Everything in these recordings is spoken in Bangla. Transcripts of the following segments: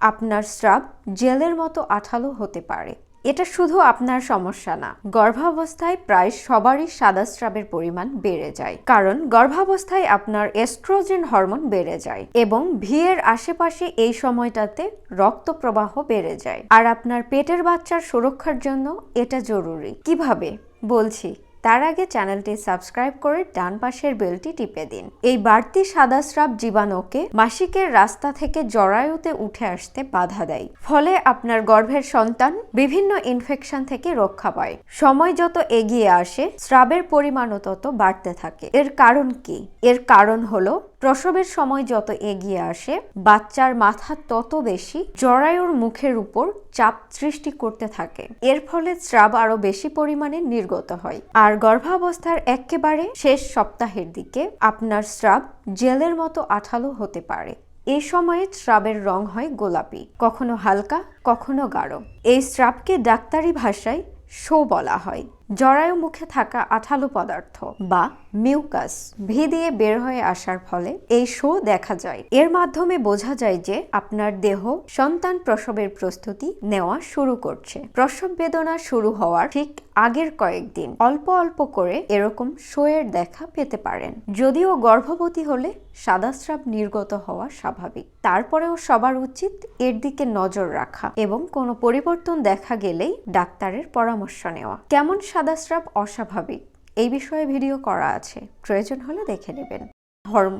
আপনার স্রাব জেলের মতো আঠালো হতে পারে। এটা শুধু আপনার সমস্যা না, গর্ভাবস্থায় প্রায় সবারই সাদা স্রাবের পরিমাণ বেড়ে যায়। কারণ গর্ভাবস্থায় আপনার এস্ট্রোজেন হরমোন বেড়ে যায় এবং ভিয়ের আশেপাশে এই সময়টাতে রক্ত প্রবাহ বেড়ে যায়। আর আপনার পেটের বাচ্চার সুরক্ষার জন্য এটা জরুরি। কীভাবে? বলছি তার আগে চ্যানেলটি সাবস্ক্রাইব করে ডান পাশের বেলটি টিপে দিন। এই বাড়তি সাদা স্রাব জীবাণুকে মাসিকের রাস্তা থেকে জরায়ুতে উঠে আসতে বাধা দেয়। ফলে আপনার গর্ভের সন্তান বিভিন্ন ইনফেকশন থেকে রক্ষা পায়। সময় যত এগিয়ে আসে, স্রাবের পরিমাণও তত বাড়তে থাকে। এর কারণ কি? এর কারণ হলো, প্রসবের সময় যত এগিয়ে আসে, বাচ্চার মাথা তত বেশি জরায়ুর মুখের উপর চাপ সৃষ্টি করতে থাকে। এর ফলে স্রাব আরও বেশি পরিমাণে নির্গত হয়। আর গর্ভাবস্থার একেবারে শেষ সপ্তাহের দিকে আপনার স্রাব জেলের মতো আঠালো হতে পারে। এই সময়ে স্রাবের রং হয় গোলাপি, কখনো হালকা, কখনো গাঢ়। এই স্রাবকে ডাক্তারি ভাষায় শো বলা হয়। জরায়ু মুখে থাকা আঠালো পদার্থ বা মিউকাস ভি দিয়ে বের হয়ে আসার ফলে এই শো দেখা যায়। এর মাধ্যমে বোঝা যায় যে আপনার দেহ সন্তান প্রসবের প্রস্তুতি নেওয়া শুরু করছে। প্রসব বেদনা শুরু হওয়ার ঠিক আগের কয়েকদিন অল্প অল্প করে এরকম শোয়ের দেখা পেতে পারেন। যদিও গর্ভবতী হলে সাদাস্রাব নির্গত হওয়া স্বাভাবিক। তারপরেও সবার উচিত এর দিকে নজর রাখা এবং কোনো পরিবর্তন দেখা গেলেই ডাক্তারের পরামর্শ নেওয়া। কেমন সাদা স্রাব অস্বাভাবিক। এই বিষয়ে ভিডিও করা আছে। প্রয়োজন হলে দেখে নেবেন। হরম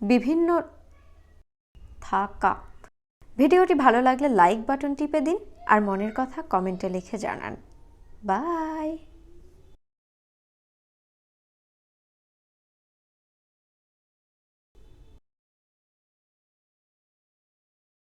বিভিন্ন থাকা। ভিডিওটি ভালো লাগলে লাইক বাটন টিপে দিন আর মনের কথা কমেন্টে লিখে জানান। বাই!